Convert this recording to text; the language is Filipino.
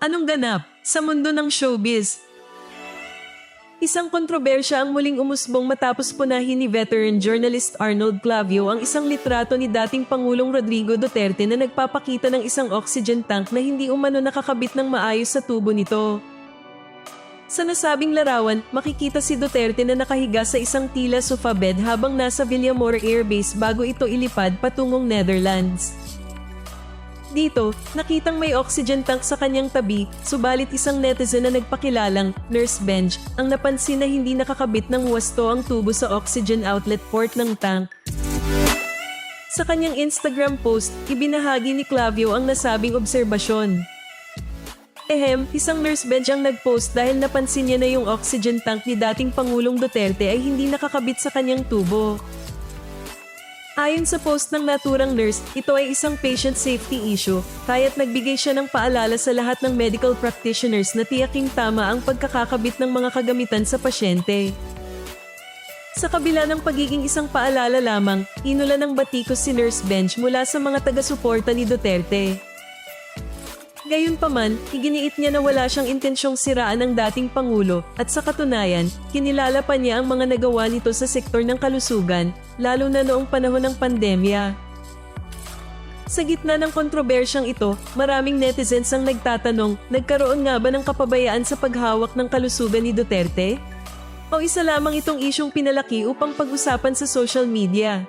Anong ganap sa mundo ng showbiz? Isang kontrobersya ang muling umusbong matapos punahin ni veteran journalist Arnold Clavio ang isang litrato ni dating Pangulong Rodrigo Duterte na nagpapakita ng isang oxygen tank na hindi umano nakakabit ng maayos sa tubo nito. Sa nasabing larawan, makikita si Duterte na nakahiga sa isang tila sofa bed habang nasa Villamor Air Base bago ito ilipad patungong Netherlands. Dito, nakitang may oxygen tank sa kanyang tabi, subalit isang netizen na nagpakilalang, Nurse Bench, ang napansin na hindi nakakabit ng wasto ang tubo sa oxygen outlet port ng tank. Sa kanyang Instagram post, ibinahagi ni Clavio ang nasabing obserbasyon. Ehem, isang nurse bench ang nagpost dahil napansin niya na yung oxygen tank ni dating Pangulong Duterte ay hindi nakakabit sa kanyang tubo. Ayon sa post ng naturang nurse, ito ay isang patient safety issue, kaya't nagbigay siya ng paalala sa lahat ng medical practitioners na tiyaking tama ang pagkakakabit ng mga kagamitan sa pasyente. Sa kabila ng pagiging isang paalala lamang, inula ng batikos si Nurse Bench mula sa mga taga-suporta ni Duterte. Gayunpaman, iginiit niya na wala siyang intensyong siraan ng dating Pangulo at sa katunayan, kinilala pa niya ang mga nagawa nito sa sektor ng kalusugan, lalo na noong panahon ng pandemya. Sa gitna ng kontrobersyang ito, maraming netizens ang nagtatanong, nagkaroon nga ba ng kapabayaan sa paghawak ng kalusugan ni Duterte? O isa lamang itong isyong pinalaki upang pag-usapan sa social media?